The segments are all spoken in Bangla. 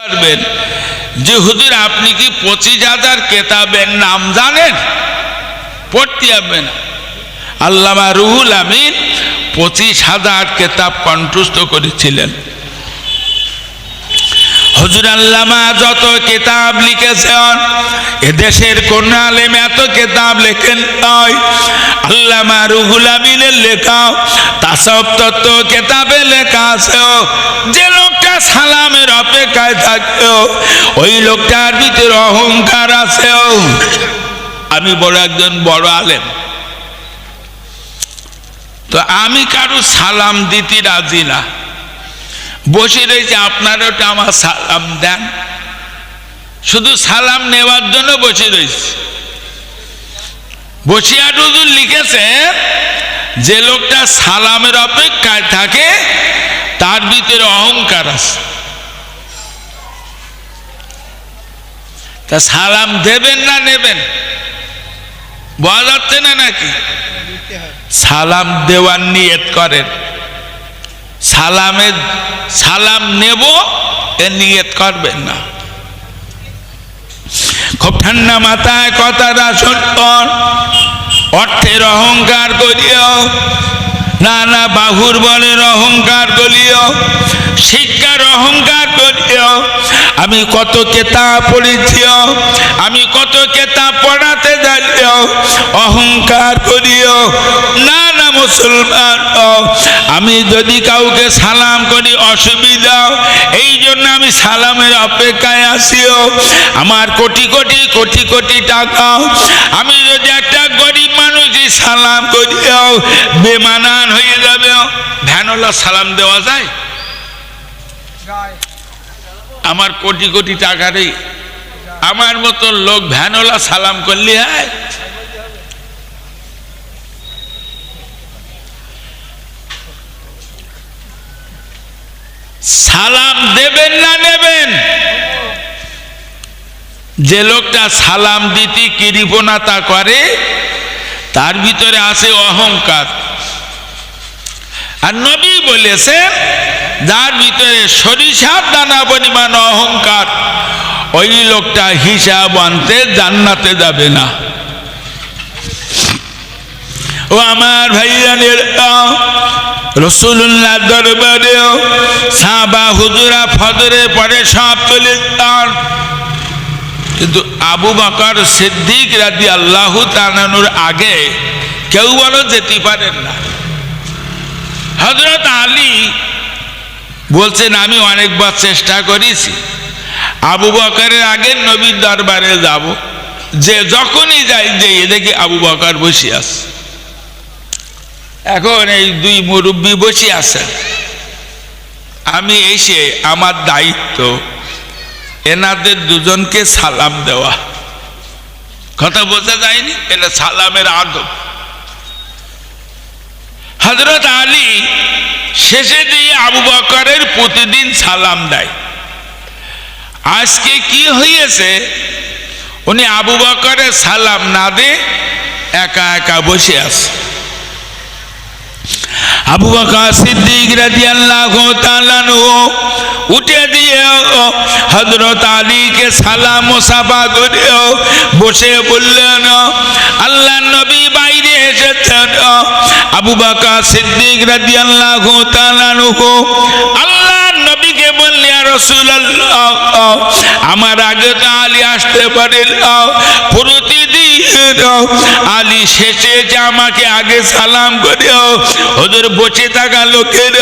পারবেন। যে হুজুর, আপনি কি পঁচিশ হাজার কেতাবের নাম জানেন? পড়তে হবে না। আল্লামা রুহুল আমিন পঁচিশ হাজার কেতাব কণ্ঠস্থ করেছিলেন। হজুর আল্লামা যত কেতাব লিখেছেন, এদেশের কোন আলেম এত কেতাব লেখেন নয় আল্লামা রুহুল আমিনের লেখা তাসব তত্ত্ব কেতাবে লেখা আছে। যে লোকটা সালামের অপেক্ষায় থাকে, ওই লোকটার ভিতরে অহংকার আছে। আমি বড় একজন বড় আলেম। তো আমি কারও সালাম দিতে রাজি না। বসে রয়েছে, আপনারা ওটা আমার সালাম দেন। শুধু সালাম নেওয়ার জন্য বসে রয়েছে। বসিয়া হুজুর লিখেছে যে লোকটা সালামের অপেক্ষায় থাকে, তার ভিতরে অহংকার আছে। তা সালাম দেবেন না নেবেন? বলা যাচ্ছে না নাকি? সালাম দেওয়ার নিয়ত করেন। সালামের সালাম নেব, এ নিয়ত করবেন না। খুব ঠান্ডা মাথায় কথাটা সত্য অর্থের অহংকার করিও না না বাহুর বলের অহংকার করিও শিক্ষার অহংকার করিও। আমি কত কেতাব পড়েছিও, আমি কত কেতাব পড়াতে জানিও। অহংকার করিও, না না, মুসলমান আমি যদি কাউকে সালাম করি, অসুবিধা, এই জন্য আমি সালামের অপেক্ষায় আসিও। আমার কোটি কোটি কোটি কোটি টাকা। আমি যদি একটা গরিব মানুষই সালাম করিও, বেমানান হয়ে যাবে ভ্যানওয়ালা সালাম দেওয়া যায়? আমার কোটি কোটি টাকা টাকারই আমার মতো লোক ভ্যানওয়ালা সালাম করলে হয়? সালাম দেবেন না নেবেন? যে লোকটা সালাম দিতে কৃপণতা করে, তার ভিতরে আছে অহংকার। আর নবী বলেছেন, যার ভিতরে সরিষার দানা, পরিমাণ অহংকার, ওই লোকটা হিসাব আনতে জান্নাতে যাবে না। ও আমার ভাইয়ানের রসুল্লাহ দরবারেও সাবা হুজুরা ফদরে পরে সব চলে যান। কিন্তু আবু বকর সিদ্দিক রাদি আল্লাহ তানানুর আগে কেউ বলো যেতে পারেন না। হজরত আলী বলছেন, আমি অনেকবার চেষ্টা করেছি। আবু বকরের আগে নবীর দরবারে যাব। যে যখনই যাই, যে দেখি আবু বকর বসে আছে। এখন এই দুই মুরব্বী বসে আছেন। আমি এসে আমার দায়িত্ব, এনাদের দুজনকে সালাম দেওয়া। কথা বোঝা যায়নি এটা সালামের আদব। হজরত আলী শেষে দিয়ে আবু বকরের প্রতিদিন সালাম দেয়। আজকে কি হয়েছে উনি আবু বকরের সালাম না দে একা একা বসে আছে। আবু বকর সিদ্দিক রাদিয়াল্লাহু তাআলা উঠে দিয়েও হজরত আলীকে সালাম সাফা করেও বসে বললেন, আল্লাহ নবী বাইরে এসেছেন। আবু বাকা সিদ্দিক রাজি আল্লাহ আল্লাহ আমার আগে তো আলী আসতে পারে প্রতিদিন, আলী শেষে আমাকে আগে সালাম করে ওদের বসে থাকা লোকের,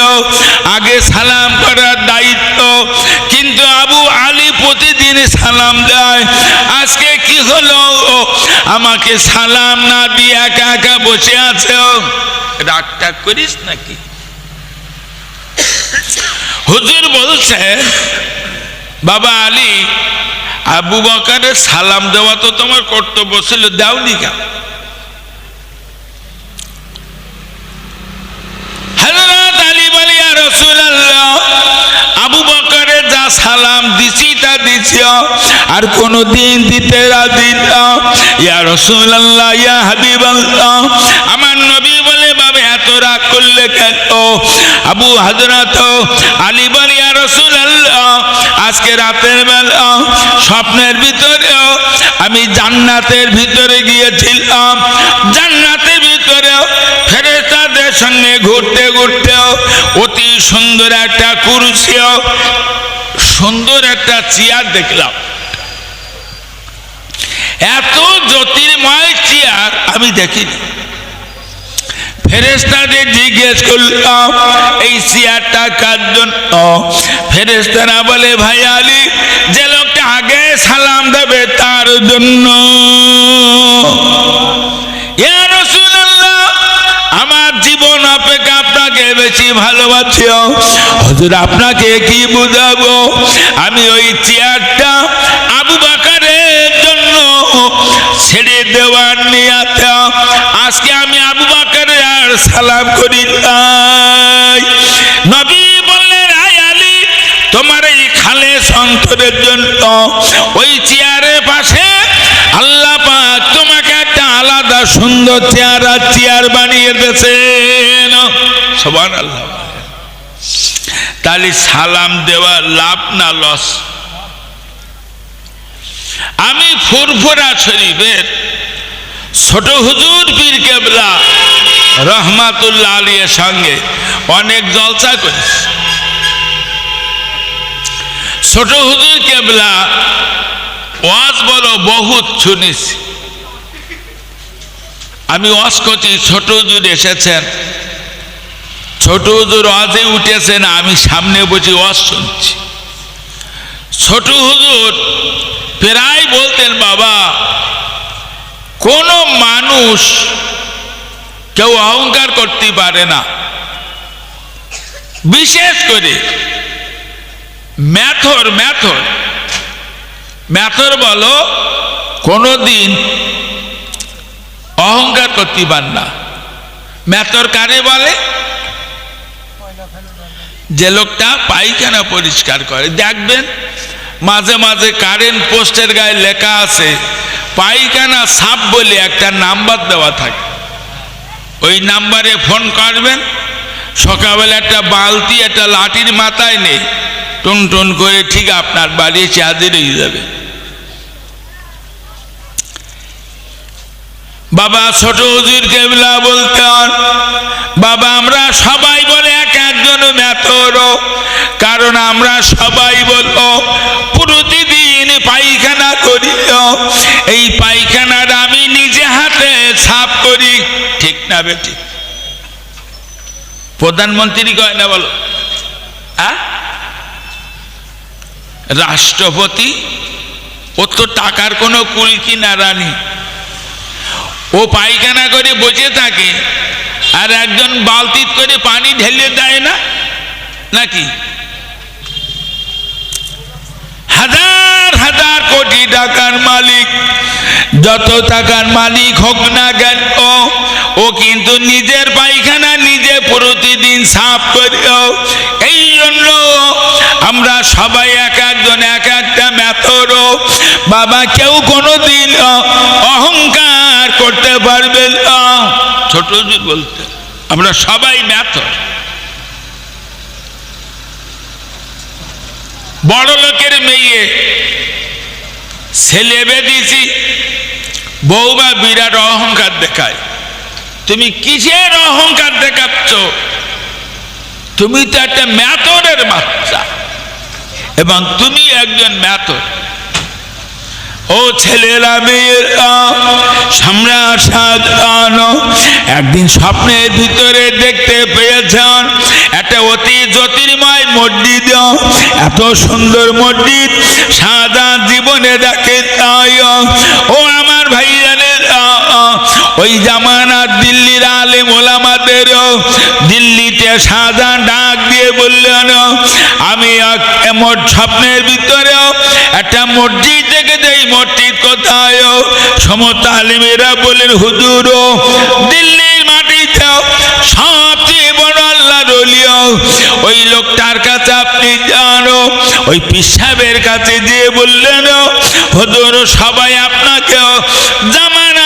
আগে সালাম করার দায়িত্ব। কিন্তু আবু আলী প্রতিদিন সালাম দেয়, আজকে কি হলো? আমাকে সালাম না দিয়ে একা একা বসে আছে। রাগ টাগ করিস নাকি? হুজুর বলছে, বাবা আলী, আবু বকারের সালাম দেওয়া তো তোমার কর্তব্য ছিল, দাওনি কেন? আবু বকরের যা সালাম দিছি তা দিছি আর কোনো দিন দিতে রাজি ইয়া রাসূলুল্লাহ, ইয়া হাবিবাল্লাহ, আমার নবী বলে করলে কেন? আবু হযরত আলী ইয়া আজকে রাতের বেলা স্বপ্নের ভিতরেও আমি জান্নাতের ভিতরে গিয়েছিলাম। জান্নাতের ভিতরেও ফেরেস্তাদের সঙ্গে ঘুরতে ঘুরতেও অতি সুন্দর একটা কুরুশিও সুন্দর একটা চেয়ার দেখলাম। এত জ্যোতির্ময় চেয়ার আমি দেখিনি। ফেরেস্তাদের জিজ্ঞেস করলাম, এই চেয়ারটা কার জন্য? ফেরেস্তারা বলে, ভাই আলী, যে লোকটা আগে সালাম দেবে তার জন্য। আমার জীবন অপেক্ষা আপনাকে বেশি আপনাকে কি বুঝাবো? আমি ওই চেয়ারটা আবু বাকারের জন্য ছেড়ে দেওয়ার আজকে আমি আবু সালাম করি নাই। নবী বললেন, আয় আলী, তোমার এই খালে সন্তরের জন্য ওই চেয়ারের পাশে আল্লাহ পাক তোমাকে একটা আলাদা সুন্দর চেয়ার আর চেয়ার বানিয়ে দিয়েছেন। সবার আল্লাহ তাহলে সালাম দেওয়া লাভ না লস? আমি ফুরফুরা শরীফের ছোট হুজুর পীর কেবলা রহমাতুল্লাহ আলীর সঙ্গে অনেক জলসা করেছি। ছোট হুজুর কেবলা, ওয়াজ বলো, বহুত শুনেছি। আমি ওয়াজ করছি, ছোট হুজুর এসেছেন। ছোট হুজুর ওয়াজে উঠেছেন, আমি সামনে বসে ওয়াজ শুনছি। ছোট হুজুর প্রায় বলতেন, বাবা, কোন মানুষ কেউ অহংকার করতে পারে না। বিশেষ করে ম্যাথর ম্যাথর। ম্যাথর বলো, কোনোদিন অহংকার করতে পার না। ম্যাথর কারে বলে? যে লোকটা পায়খানা পরিষ্কার করে। দেখবেন, মাঝে মাঝে কারেন্ট পোস্টের গায়ে লেখা আছে, পায়খানা সাপ বলে একটা নাম্বার দেওয়া থাকে। ওই নাম্বারে ফোন করবেন সকালবেলা একটা বালতি, একটা লাঠির মাথায় নেই। টুন টুন করে ঠিক আপনার বাড়ি এসে হাজির হয়ে যাবে। বাবা, ছোট হুজুর কেবলা বলতেন, বাবা, আমরা সবাই বলে এক একজন মেতর কারণ আমরা সবাই বলব, প্রতিদিন পায়খানা করি। এই পায়খানার আমি নিজে হাতে সাফ করি, ঠিক না বেটি? প্রধানমন্ত্রী কয় না বলো? হ্যাঁ? রাষ্ট্রপতি, ও তো টাকার কোনো কুল কিনারা নেই ও পায়খানা করে বসে থাকে, আর একজন বালতিত করে পানি ঢেলে দেয় না? নাকি? হাজার হাজার কোটি টাকার মালিক যত টাকার মালিক হোক না কেন, ও কিন্তু নিজের পায়খানা নিজে প্রতিদিন সাফ করে এই জন্য আমরা সবাই এক একজন, এক একটা মেথর বাবা কেউ কোনোদিন অহংকার করতে পারবে ছোট বলতে, আমরা সবাই মেথর। বড় লোকের মেয়ে, ছেলে বেদিছি বৌমা বিরাট অহংকার দেখায়। তুমি কিসের অহংকার দেখাচ্ছ? তুমি তো একটা ম্যাথরের বাচ্চা। এবং তুমি একজন ম্যাথর। ও ছেলেরা মেয়েরা সাজানো, একদিন স্বপ্নের ভিতরে দেখতে পেয়েছেন একটা অতি জ্যোতির্ময় মসজিদ। এত সুন্দর মসজিদ সাদা জীবনে দেখে তাই। ও আমার ভাইয়ানের ওই জামানার দিল্লির আলেম ওলামাদের সাদা ডাক দিয়ে বললেন আমি স্বপ্নের ভিতরেও একটা মসজিদ দেখে দেই, মসজিদ কোথায় সমস্ত আলিমেরা বলেন হুজুর দিল্লির মাটিতে সবচেয়ে বড় আল্লাহ রলিও ওই লোকটার কাছে আপনি জানো ওই পিসাবের কাছে দিয়ে বললেন হুজুর সবাই আপনাকে জামানা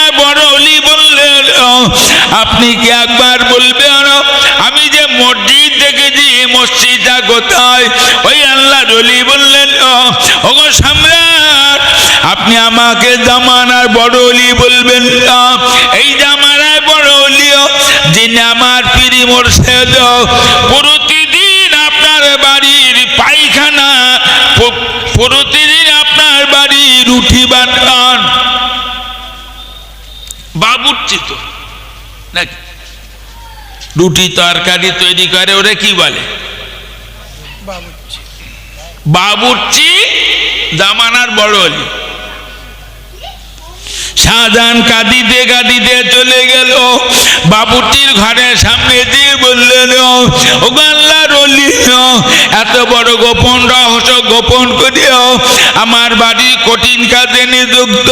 আপনি কি একবার বলবেন? আমি যে মসজিদ দেখেছি মসজিদটা কোথায়? ওই আল্লাহ রলি বললেন, ওগো সম্রাট, আপনি আমাকে জামানার বড় অলি বলবেন। এই জামানার বড় অলিও যিনি আমার পিরি মোর্শেদ, প্রতিদিন আপনার বাড়ির পায়খানা, প্রতিদিন আপনার বাড়ির উঠি বানান। বাবুর্চি তো। নাকি? রুটি তরকারি তৈরি করে ওরা কি বলে? বাবুর্চি। জামানার বড় অলি শাহজাহান কাঁদিতে কাঁদিতে চলে গেল। বাবুটির ঘরের সামনে দিয়ে বললেন ও আল্লাহর অলি এত বড় গোপন রহস্য গোপন করিও। আমার বাড়ি কঠিন কাজে নিযুক্ত।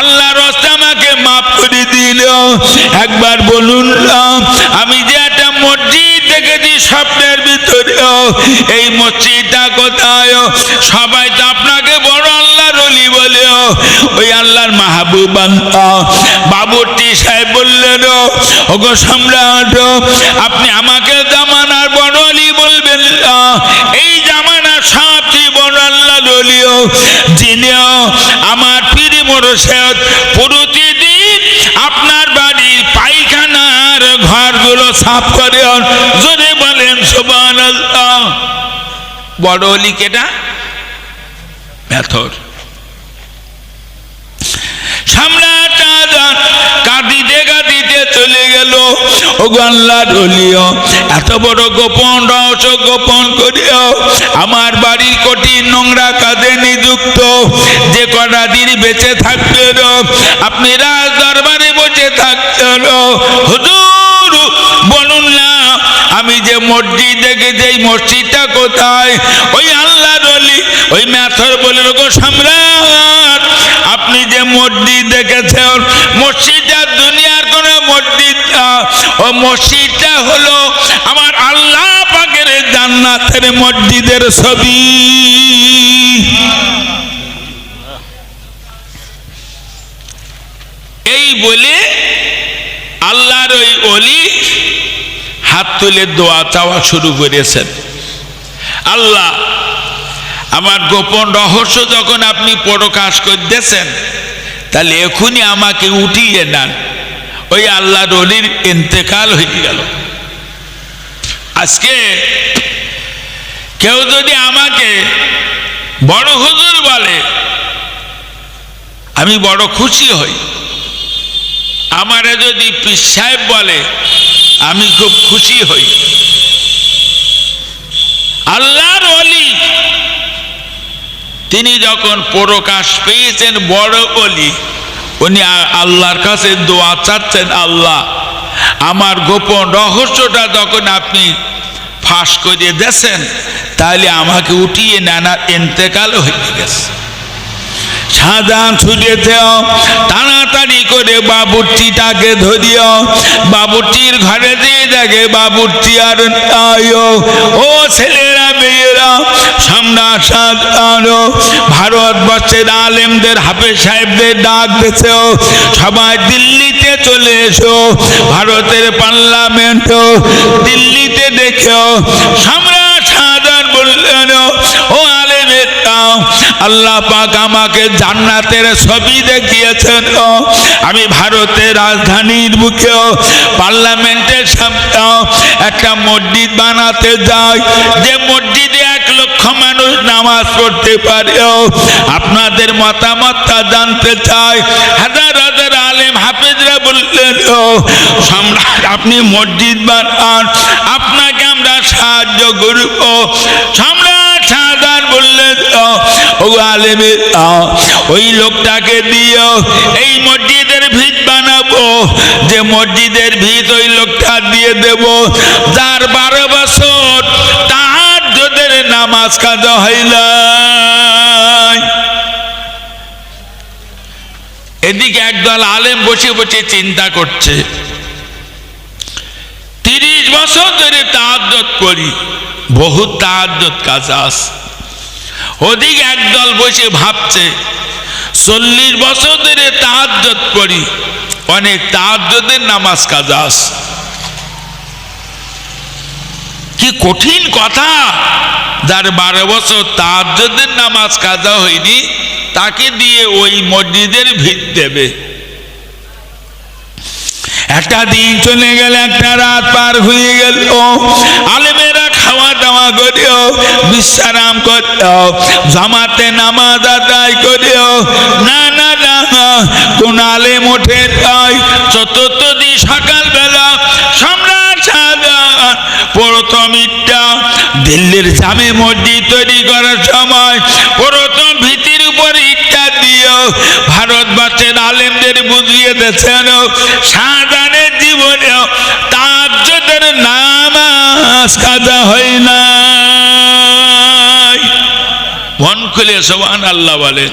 আল্লাহ রস্তা আমাকে মাফ করে দিল একবার বলুন আমি যে একটা মসজিদ দেখেছি স্বপ্নের ভিতরে এই মসজিদটা কোথায়? সবাই তো আপনাকে বড় আল্লাহর অলি বলে, ওই আল্লাহর মাহবুব বাবুটি সাহেব বললেন, ওগো সম্রাট, আপনি আমাকে জামানার বড় অলি বলবেন এই জামানার সবচেয়ে বড় আল্লাহ অলিও যিনিও আমার পিড়ি মোরশেদ, প্রতিদিন আপনার বাড়ির পায়খানার ঘরগুলো সাফ করে জোরে বলেন সোবান বড় অলি কেটা মেথর এত বড় গোপন রহস্য গোপন করিও। আমার বাড়ির কঠিন নোংরা কাজে নিযুক্ত। যে কটা দিন বেঁচে থাকলেন আপনি রাজ দরবারে বসে থাকলেন হুজুর, বলুন না, আমি যে মসজিদ দেখে যে এই মসজিদটা কোথায়? ওই আল্লাহ রলি ওই ম্যাথর বলে গো সম্রাট। আপনি যে মসজিদ দেখেছেন, মসজিদটা দুনিয়ার কোন মসজিদ ও মসজিদটা হলো আমার আল্লাহ পাকের জান্নাতের মসজিদের ছবি। বলে আল্লাহর ওই অলি হাত তুলে দোয়া চাওয়া শুরু করেছেন। আল্লাহ, আমার গোপন রহস্য যখন আপনি প্রকাশ করতেছেন, তাহলে এখনই আমাকে উঠিয়ে নেন। ওই আল্লাহ রলির ইন্তেকাল হয়ে গেল। আজকে কেউ যদি আমাকে বড় হুজুর বলে, আমি বড় খুশি হই। আমারে যদি পীর সাহেব বলে, আমি খুব খুশি হই। আল্লাহর অলি তিনি যখন প্রকাশ পেয়েছেন বড় অলি উনি আল্লাহর কাছে দোয়া চাচ্ছেন, আল্লাহ, আমার গোপন রহস্যটা যখন আপনি ফাঁস করে দেন তাহলে আমাকে উঠিয়ে নানা ইন্তেকাল হয়ে গেছে। সাজান ছুটেছেও তাড়াতাড়ি করে বাবুর্চিটাকে ধরিও। বাবুর্চির ঘরে দিয়ে দেখে বাবুর্চি আর ও ছেলেরা, মেয়েরা সম্রাট সাজানো ভারতবর্ষের আলেমদের, হাফেজ সাহেবদের ডাক দিয়েছেও সবাই দিল্লিতে চলে এসো। ভারতের পার্লামেন্ট দিল্লিতে দেখেও সম্রাট শাহজাহান বললেন, ও আল্লাহ পাক আমাকে জান্নাতের ছবি দেখিয়েছেন আমি ভারতের রাজধানীর বুকেও পার্লামেন্টের সামনে একটা মসজিদ বানাতে যাই। যে মসজিদে এক লক্ষ মানুষ নামাজ পড়তে পারে আপনাদের মতামতটা জানতে চাই। হাজার হাজার আলেম হাফেজরা বললেন সম্রাট, আপনি মসজিদ বানান। আপনাকে আমরা সাহায্য করব। সম্রাট শাহজাহান বললেন ও, আলেমে ওই লোকটাকে দিও এই মসজিদের ভিত বানাবো। যে মসজিদের ভিত ওই লোকটা দিয়ে দেব। যার বারো বছর তাহার যোদের নামাজ কাজা হইল এদিকে একদল আলেম বসে বসে চিন্তা করছে। বছর ধরে তাহাজ্জত করি। বহু তাহাজ্জত কাজ আস ওদিকে একদল বসে ভাবছে, চল্লিশ বছর ধরে তাহাজ্জত করি, অনেক তাহাজ্জতের নামাজ কাজ আস কি কঠিন কথা, যার বারো বছর তাজ্জুদের নামাজ কাজা হয়নি, তাকে দিয়ে ওই মসজিদের ভিত দেবে। একটা দিন চলে গেল, একটা রাত পার হয়ে গেল। আলেমেরা খাওয়া দাওয়া করিও, বিশ্রাম করিও, জামাতে নামাজ আদায় করিও। না না না, কোন আলেম ওঠে তাই চতুর্থ দিন সকালবেলা সম্রাট শাহজাহান প্রথম ইটটা দিল্লির জামে মসজিদ তৈরি করার সময় প্রথম ভীতির উপর ইটটা দিও ভারতবর্ষের আলেমদের বুঝিয়ে দিয়েছেন শাহজাহানের জীবনেও তাজ্জদের নামাজ কাজা হয় না মন খুলে সোহান আল্লাহ বলে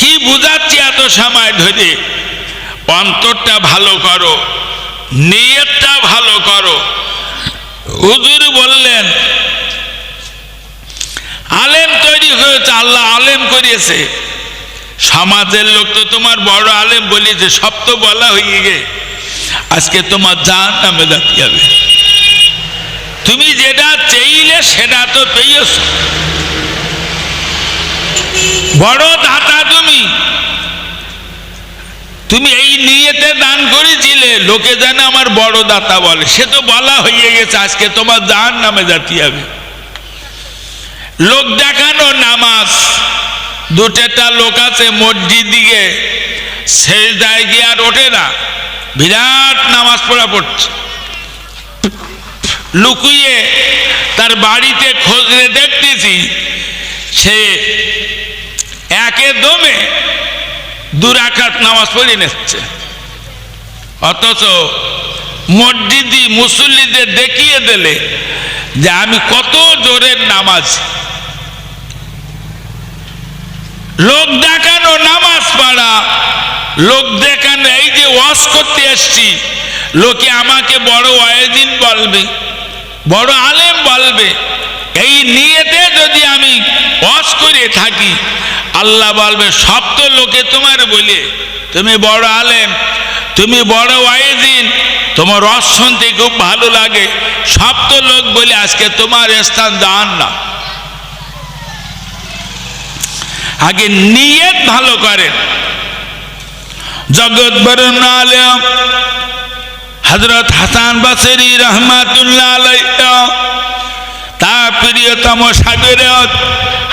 কি বুঝাচ্ছি এত সময় ধরে? অন্তরটা ভালো করো, নিয়তটা ভালো করো। হুজুর বললেন, আলেম তৈরি হয়েছে, আল্লাহ আলেম করিয়েছে। সমাজের লোক তো তোমার বড় আলেম বলিয়েছে সব তো বলা হয়ে গে আজকে তোমার জান নামে যাতে হবে। তুমি যেটা চেইলে সেটা তো পেয়েছ। বড় দাতা তুমি। তুমি এই নিয়েতে দান করেছিলে, লোকে যেন আমার বড় দাতা বলে। সে তো বলা হয়ে গেছে, আজকে তোমার জান নামে যাতে হবে। লোক দেখানো নামাজ। দুটেটা লোক আছে মসজিদ দিকে। শেষ দায় গিয়ে আর ওঠে না। বিরাট নামাজ পড়া পড়ছে। লুকিয়ে তার বাড়িতে খোঁজলে দেখতেছি, সে একে দমে দুরাকাত নামাজ পড়ে নিচ্ছে। অথচ মসজিদি মুসল্লিদের দেখিয়ে দিলে যে আমি কত জোরের নামাজ। লোক দেখানো নামাজ পড়া। লোক দেখানো, এই যে ওয়াশ করতে এসছি, লোকে আমাকে বড় ওয়াইদিন বলবে, বড় আলেম বলবে। এই নিয়েতে যদি আমি ওয়াশ করে থাকি, আল্লাহ বলবে, সব তো লোকে তোমার বলে। তুমি বড় আলেম, তুমি বড় ওয়াইদিন তোমার রস শুনতে খুব ভালো লাগে। সব তো লোক বলে, আজকে তোমার স্থান দান না আগে নিয়ত ভালো করেন জগৎ বরণ আলম হজরত হাসান বাসরি রহমাতুল্লাহ তার প্রিয়তম সাগর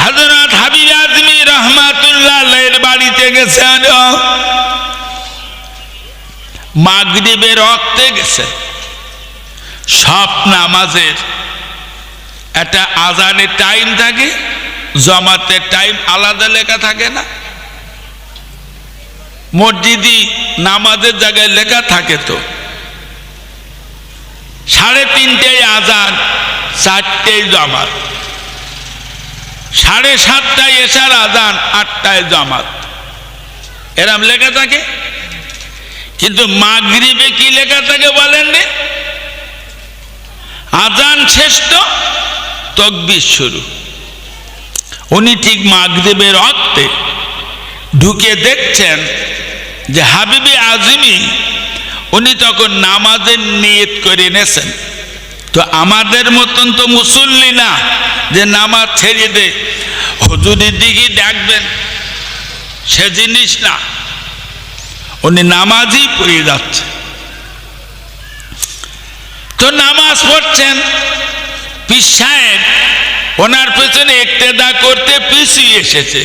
হজরত হাবিব আজমি রহমাতুল্লাহ বাড়িতে গেছেন। মাগরিবের রক্তে গেছে। সব নামাজের একটা আজানের টাইম থাকে। জমাতের টাইম আলাদা লেখা থাকে না। মসজিদি নামাজের জায়গায় লেখা থাকে তো। সাড়ে তিনটেয় আজান চারটেয় জামাত। সাড়ে সাতটায় এসার আজান, আটটায় জামাত। এরম লেখা থাকে? কিন্তু মাগরিবে কি লেখা থাকে বলেন রে? আজান শ্রেষ্ঠ তকবির শুরু। উনি ঠিক মাগদেবের অর্থে ঢুকে দেখছেন যে হাবিবি আজমি, উনি তখন নামাজের নিয়ত করে এনেছেন। তো আমাদের মতন তো মুসল্লি না যে নামাজ ছেড়ে দে। হুজুরের দিকে দেখবেন সে জিনিস না। উনি নামাজই পড়ে যাচ্ছে। তো নামাজ পড়ছেন পিস সাহেব ওনার পেছনে একটেদা করতে পিছিয়ে এসেছে।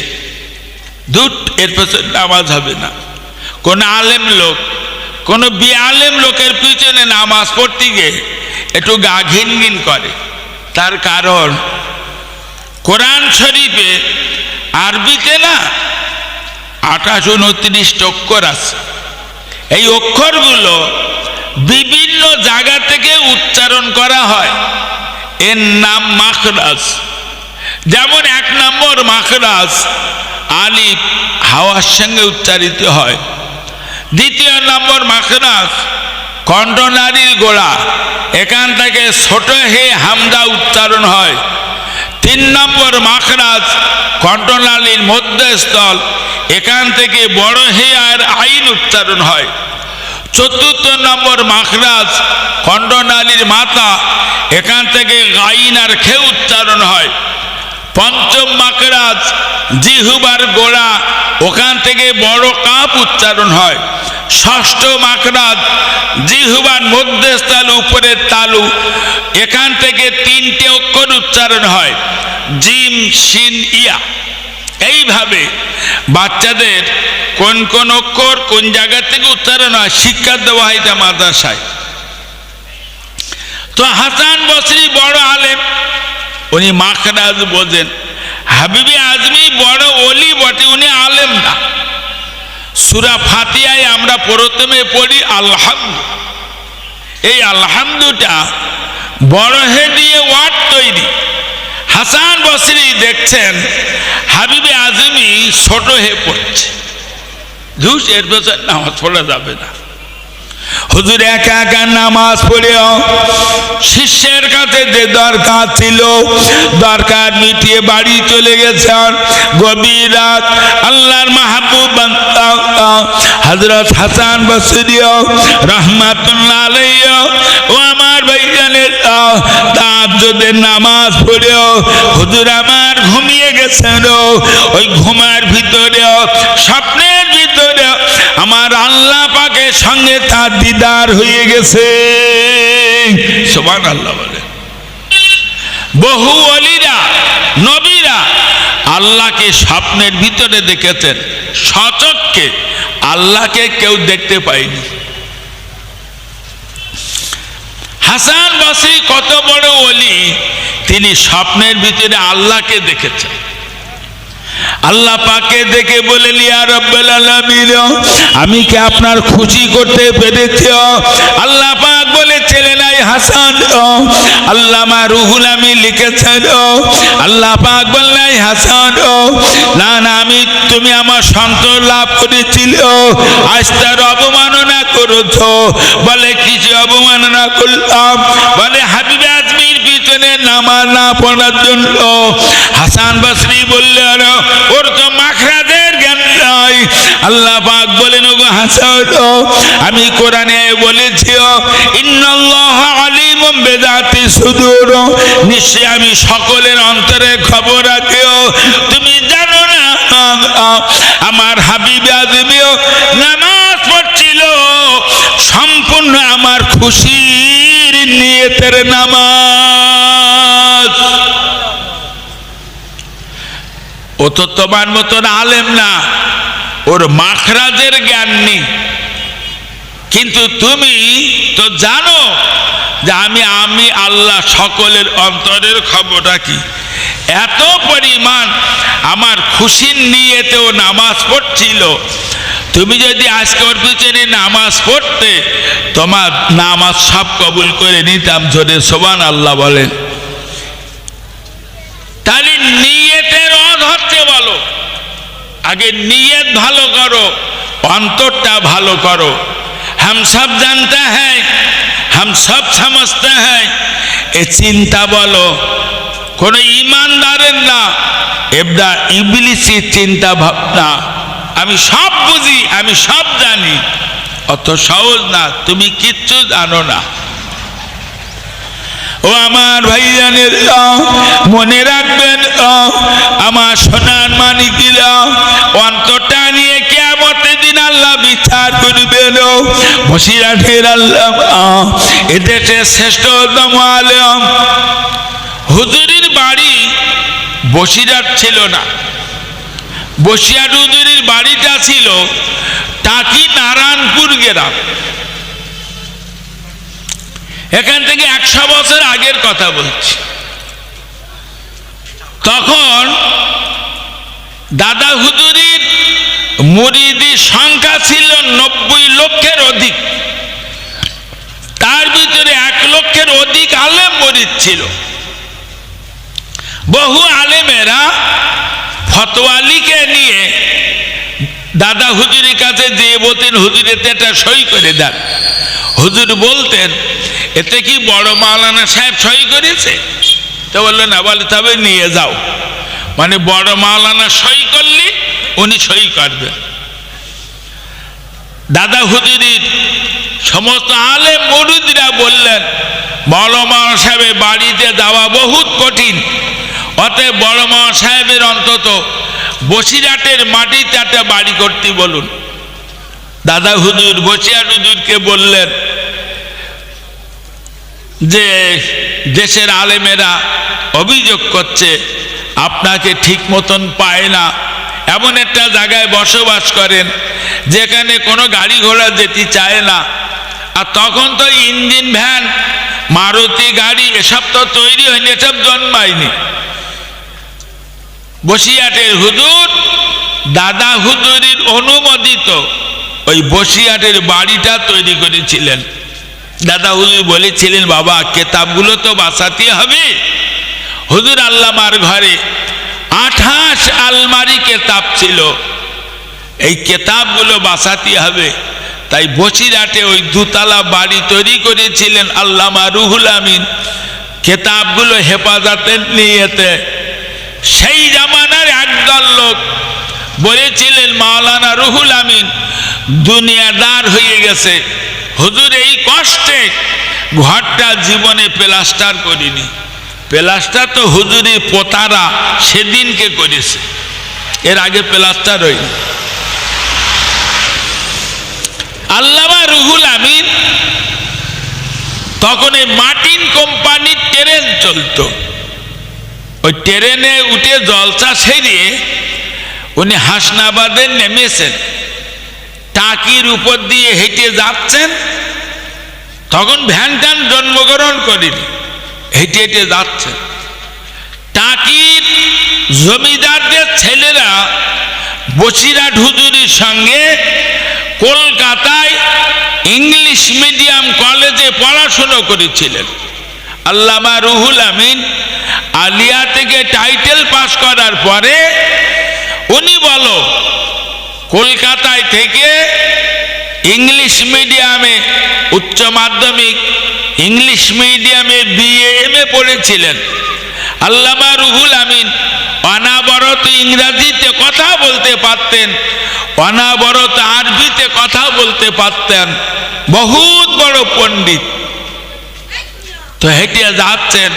দুট, এর পেছনে নামাজ হবে না। কোন আলেম লোক, কোন বিআলেম লোকের পিছনে নামাজ পড়তে গিয়ে একটু গা ঘিন ঘিন করে। তার কারণ, কোরআন শরীফে আরবিতে না আঠাশ উনত্রিশ অক্ষর আছে। এই অক্ষরগুলো বিভিন্ন জায়গা থেকে উচ্চারণ করা হয়। এর নাম মাখরাজ। যেমন এক নম্বর মাখরাজ আলিফ হাওয়ার সঙ্গে উচ্চারিত হয়। দ্বিতীয় নম্বর মাখরাজ কণ্ঠনারীর গোড়া। এখান থেকে ছোট হে হামদা উচ্চারণ হয়। তিন নম্বর মাখরাজ কণ্ঠনালীর মধ্যস্থল। এখান থেকে বড় হে আর আইন উচ্চারণ হয়। চতুর্থ নম্বর মাখরাজ খণ্ডনালীর মাথা এখান থেকে গাইন আর খে উচ্চারণ হয়। পঞ্চম মাকরাজ জিহুবার গোড়া, ওখান থেকে বড় কাপ উচ্চারণ হয়। ষষ্ঠ মাকরাজ জিহুবার মধ্যে তালু উপরের তালু, এখান থেকে তিনটে অক্ষর উচ্চারণ হয়, জিম, শিন, ইয়া। এইভাবে বাচ্চাদের কোন কোন অক্ষর কোন জায়গা থেকে উচ্চারণ হয়? শিক্ষা দেওয়া হয় এটা মাদ্রাসায়। তো হাসান বসরি বড় আলেম। উনি মাখরাজ বোঝেন, হাবিবি আজমি বড় অলি বটে, উনি আলেম না। সুরা ফাতিয়ায় আমরা প্রথমে পড়ি, আলহামদু। এই আলহামদুটা বড় হে দিয়ে ওয়ার্ড তৈরি। হাসান বসরি দেখছেন, হাবিবে আজমি ছোট হয়ে পড়ছে। ধুস এর বছর নামাজ পড়া যাবে না। হুজুর একা একা নামাজ পড়েও শিষ্যের কাছে যে দরকার ছিল, দরকার মিটিয়ে বাড়ি চলে গেছেন। গভীর রাত আল্লাহর মাহবুব হজরত হাসান বসরিও রহমাতুল্লাহ ও আমার ভাইজানের তাজ্জুদের নামাজ পড়েও হুজুর আমার ঘুমিয়ে গেছেন, ওই ঘুমার ভিতরেও স্বপ্নের ভিতরে আমার আল্লাহ পাকের সঙ্গে তার দিদার হয়ে গেছে। সোমান আল্লাহ বলে। বহু অলিরা নবীরা আল্লাহকে স্বপ্নের ভিতরে দেখেছেন, সচককে আল্লাহকে কেউ দেখতে পায়নি। হাসান বসরি কত বড় অলি তিনি স্বপ্নের ভিতরে আল্লাহকে দেখেছেন। আল্লাহ পাকে দেখে বলেন ইয়া রব্বাল আলামিন, আমি কি আপনার খুশি করতে পেরেছি? আল্লাহ পাক বলেছিলেন আই হাসান আল্লামা রুহুল আমি লিখেছেন, আল্লাহ পাক বললেন আই হাসান, না না, আমি, তুমি আমার সন্তোষ লাভ করেছিল, আজ তার অবমাননা করেছ। বলে কিছু অবমাননা করলাম? বলে, হাবিবে আজমির পিছনে নামাজ না পড়ার জন্য হাসান বসরি বললেন ওর তো মাখরাজের জ্ঞান নাই। আল্লাহ পাক বলেন, ওগো হাসান, আমি কোরআনে বলেছি, ইন্নাল্লাহ আলিমুম বেদাতি সুদূর। নিশ্চয় আমি সকলের অন্তরে খবর রাখি তুমি জানো না, আমার হাবিব আজমিও নামাজ পড়ছিল। সম্পূর্ণ আমার খুশির নিয়তের নামাজ। ও তো তোমার মতন আলেম না, ওর মাখরাজের জ্ঞান নেই। কিন্তু তুমি তো জানো যে আমি আমি আল্লাহ সকলের অন্তরের খবর রাখি এত পরিমাণ আমার খুশির নিয়েতেও নামাজ পড়ছিল। তুমি যদি আজকে ওর পিছনে নামাজ পড়তে, তোমার নামাজ সব কবুল করে নিতাম জোরে সোবান আল্লাহ বলেন। তাহলে নিয়তের অধরকে বলো। আগে নিয়ত ভালো করো, অন্তরটা ভালো করো। হাম সব জানতে হ্যাঁ হাম সব সমস্ত হ্যাঁ এ চিন্তা বলো। কোনো ইমানদারের না এবদা ইবলিসি চিন্তা ভাবনা। আমি সব বুঝি, আমি সব জানি। অত সহজ না, তুমি কিচ্ছু জানো না। ও আমার ভাইজানের মনে রাখবেন আমার সোনার মানিকিরা অন্তরটা নিয়ে কেমতের দিন আল্লাহ বিচার করবেন বসিরাঠের আল্লাহ এদেশে শ্রেষ্ঠতম আলম। হুজুরির বাড়ি বসিরাট ছিল না। বসিয়াট হুজুরির বাড়িটা ছিল টাকি নারায়ণপুর গ্রাম। এখান থেকে একশো বছর আগের কথা বলছি। তখন দাদা হুজুরির মুরিদির সংখ্যা ছিল নব্বই লক্ষের অধিক। তার ভিতরে এক লক্ষের অধিক আলেম মরিদ ছিল। বহু আলেমেরা ফতোয়ালিকে নিয়ে দাদা হুজুরের কাছে যে বলতেন হুজুরেতে একটা সই করে দেন। হুজুর বলতেন, এতে কি বড় মাওলানা সাহেব সই করেছে? তো বলল না, বলে, তবে নিয়ে যাও। মানে বড় মাওলানা সই করলে উনি সই করবেন। দাদা হুজুরির সমস্ত আলে মরুদরা বললেন, বড় মামা সাহেবের বাড়িতে যাওয়া বহুত কঠিন। অতএব বড় সাহেবের অন্তত বসিরহাটের মাটিতে একটা বাড়ি করতে বলুন। দাদা হুজুর, বসিরহাট হুজুরকে বললেন যে, দেশের আলেমেরা অভিযোগ করছে, আপনাকে ঠিক মতন পায় না। এমন একটা জায়গায় বসবাস করেন, যেখানে কোনো গাড়ি ঘোড়া যেতে চায় না। আর তখন তো ইঞ্জিন ভ্যান মারুতি গাড়ি, এসব তো তৈরি হয়নি, এসব জন্মায়নি। বসিয়াটের হুজুর, দাদা হুজুরির অনুমোদিত ওই বসিয়াটের বাড়িটা তৈরি করেছিলেন। দাদা হুজুর বলেছিলেন, বাবা, কেতাবগুলো তো বাঁচাতে হবে। হুজুর আল্লামার ঘরে আঠাশ আলমারি কেতাব ছিল। এই কেতাবগুলো বাঁচাতে হবে। তাই বসিরহাটে ওই দুতলা বাড়ি তৈরি করেছিলেন আল্লামা রুহুল আমিন। কেতাবগুলো হেফাজতের নিয়েতে। সেই জামানার একদল লোক বলেছিলেন, মাওলানা রুহুল আমিন, দুনিয়াদার হয়ে গেছে। হুজুর, এই কষ্টে ঘরটা জীবনে প্লাস্টার করিনি। প্লাস্টার তো হুজুরি পোতারা সেদিনকে করেছে। এর আগে প্লাস্টার হয়নি। আল্লামা রুহুল আমিন, তখন এই মার্টিন কোম্পানির ট্রেন চলতো। ওই ট্রেনে উঠে জলসা সেরিয়ে উনি হাসনাবাদে নেমেছেন। টাকির উপর দিয়ে হেঁটে যাচ্ছেন। তখন ভ্যান ট্যান জন্মগ্রহণ করিনি। হেঁটে হেঁটে যাচ্ছেন। টাকির জমিদারদের ছেলেরা বসিরাট হুজুরির সঙ্গে কলকাতায় ইংলিশ মিডিয়াম কলেজে পড়াশুনো করেছিলেন। আল্লামা রুহুল আমিন আলিয়া থেকে টাইটেল পাশ করার পরে উনি বলো, কলকাতায় থেকে ইংলিশ মিডিয়ামে, উচ্চ মাধ্যমিক ইংলিশ মিডিয়ামে বিএ এম এ পড়েছিলেন। আল্লামা রুহুল আমিন অনাবরত ইংরাজিতে কথা বলতে পারতেন। অনাবরত আরবিতে কথা বলতে পারতেন। বহুত বড় পণ্ডিত। তো হেঁটে যাচ্ছেন।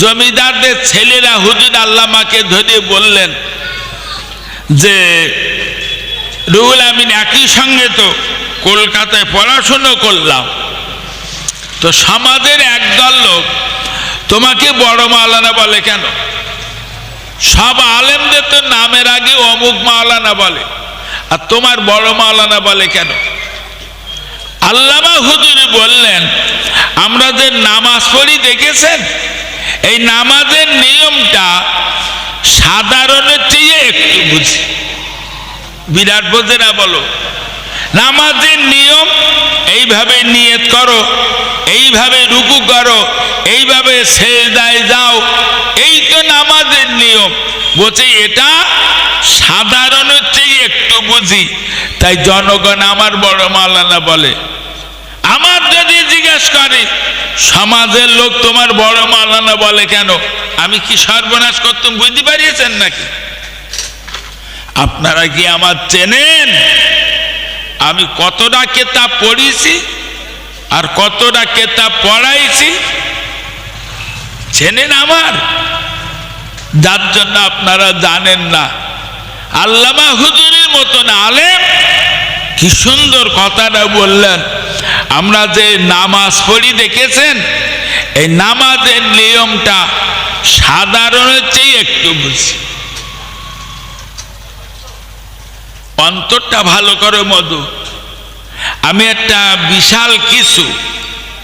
জমিদারদের ছেলেরা হুজুর আল্লামাকে ধরে বললেন যে, রুহুল আমিন একই সঙ্গে তো কলকাতায় পড়াশুনো করলাম। তো সমাজের একদল লোক তোমাকে বড় মাওলানা বলে কেন? সব আলেমদের তো নামের আগে অমুক মাওলানা বলে। আর তোমার বড় মাওলানা বলে কেন? আল্লামা হুজুরি বললেন, আমরা যে নামাজ পড়ি, দেখেছেন? এই নামাজের নিয়মটা সাধারণের চেয়ে একটু বুঝি। বিরাট বোঝে না বলো, নামাজের নিয়ম, এইভাবে নিয়ত করো, এইভাবে রুকু করো, এইভাবে সেজদায় যাও, এই তো নামাজের নিয়ম। বলছে, এটা সাধারণের চেয়ে একটু বুঝি। তাই জনগণ আমার বড় মালানা বলে, আমার যদি জিজ্ঞেস করে, সমাজের লোক তোমার বড় মালানা বলে কেন? আমি কি সর্বনাশ করতাম, বুঝতে পারিয়েছেন নাকি? আপনারা কি আমার চেনেন? আমি কতটা কেতাব পড়িয়েছি আর কতটা কেতাব পড়াইছি? চেনেন আমার? যার জন্য আপনারা জানেন না। আল্লামা হুজুরের মতন আলেম, কি সুন্দর কথাটা বললেন। আমরা যে নামাজ পড়ি দেখেছেন, এই নামাজের নিয়মটা সাধারণের চেয়ে একটু বুঝি অন্তরটা ভালো করে মধু। আমি একটা বিশাল কিছু,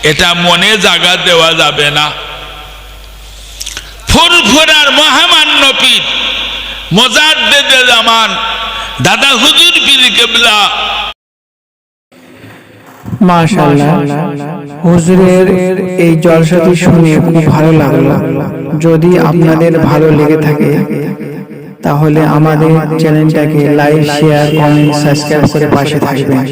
এটা মনে জাগা দেওয়া যাবে না। ফুরফুরার মহামান্য পীর। মোজাদ্দেদে জামান, দাদা হুজুর পীর কেবলা। হুজুরের এই জলসাটি শুনে খুব ভালো লাগল। যদি আপনাদের ভালো লেগে থাকে, তাহলে আমাদের চ্যানেলটাকে লাইক, শেয়ার, কমেন্ট, সাবস্ক্রাইব করে পাশে থাকবেন।